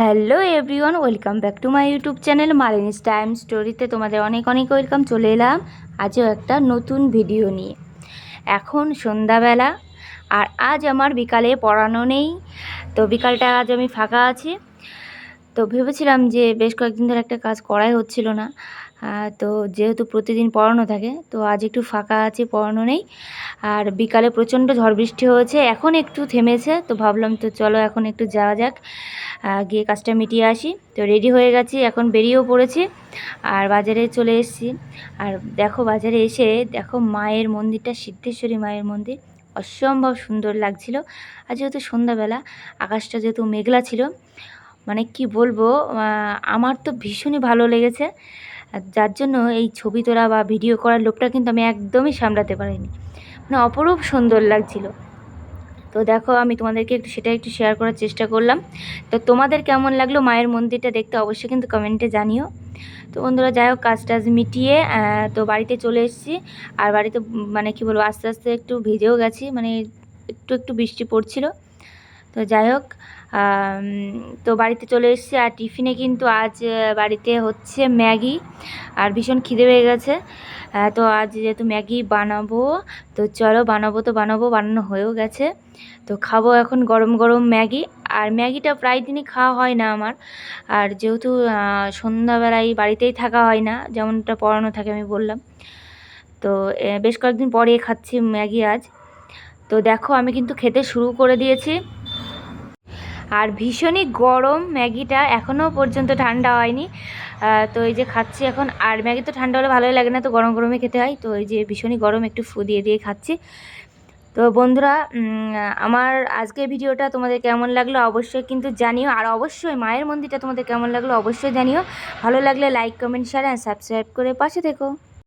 Hello everyone, welcome back to my YouTube channel Malini's time স্টোরিতে তোমাদের অনেক অনেক ওয়েলকাম। চলে এলাম আজও একটা নতুন ভিডিও নিয়ে। এখন সন্ধ্যাবেলা আর আজ আমার বিকালে পড়ানো নেই, তো বিকালটা আজ আমি ফাঁকা আছি। তো ভেবেছিলাম যে বেশ কয়েকদিন ধরে একটা কাজ করাই হচ্ছিল না। তো যেহেতু প্রতিদিন পড়ানো থাকে, তো আজ একটু ফাঁকা আছে, পড়ানো নেই। আর বিকালে প্রচণ্ড ঝড় বৃষ্টি হয়েছে, এখন একটু থেমেছে, তো ভাবলাম তো চলো এখন একটু যাওয়া যাক। গিয়ে কাজটা মিটিয়ে আসি। তো রেডি হয়ে গেছি, এখন বেরিয়েও পড়েছি, আর বাজারে চলে এসেছি। আর দেখো বাজারে এসে দেখো মায়ের মন্দিরটা, সিদ্ধেশ্বরী মায়ের মন্দির। অসম্ভব সুন্দর লাগছিল। আর যেহেতু সন্ধ্যাবেলা, আকাশটা যেহেতু মেঘলা ছিল মানে কি বলব আমার তো ভীষণই ভালো লেগেছে। যার জন্য এই ছবি তোলা বা ভিডিও করার লোকটা কিন্তু আমি একদমই সামলাতে পারিনি। মানে অপরূপ সুন্দর লাগছিল। তো দেখো, আমি তোমাদেরকে একটু সেটা একটু শেয়ার করার চেষ্টা করলাম। তো তোমাদের কেমন লাগল মায়ের মন্দিরটা দেখতে অবশ্যই কিন্তু কমেন্টে জানিও। তো বন্ধুরা, যাই হোক কাজ টাজ মিটিয়ে তো বাড়িতে চলে এসেছি। আর বাড়িতে মানে কি বলব, আস্তে আস্তে একটু ভিজেও গেছি। মানে একটু একটু বৃষ্টি পড়ছিল। তো যাই হোক তো বাড়িতে চলে এসেছি আর টিফিনে কিন্তু আজ বাড়িতে হচ্ছে ম্যাগি আর ভীষণ খিদে পেয়ে গেছে। তো আজ যেহেতু ম্যাগি বানাবো, তো চলো বানাবো তো বানাবো, বানানো হয়েও গেছে। তো খাব এখন গরম গরম ম্যাগি আর ম্যাগিটা প্রায় দিনই খাওয়া হয় না আমার। আর যেহেতু সন্ধ্যাবেলায় বাড়িতেই থাকা হয় না, যেমনটা পড়ানো থাকে আমি বললাম। তো বেশ কয়েকদিন পরে খাচ্ছি ম্যাগি আজ। তো দেখো আমি কিন্তু খেতে শুরু করে দিয়েছি। আর ভীষণই গরম, ম্যাগিটা এখনও পর্যন্ত ঠান্ডা হয়নি। তো এই যে খাচ্ছি এখন, আর ম্যাগি তো ঠান্ডা হলে ভালোই লাগে না তো, গরম গরমে খেতে হয়। তো এই যে ভীষণই গরম, একটু ফু দিয়ে দিয়ে খাচ্ছি। তো বন্ধুরা আমার আজকের ভিডিওটা তোমাদের কেমন লাগল অবশ্যই কিন্তু জানিও, আর অবশ্যই মায়ের মন্দিরটা তোমাদের কেমন লাগল অবশ্যই জানিও। ভালো লাগলে like comment share and subscribe করে পাশে থেকো।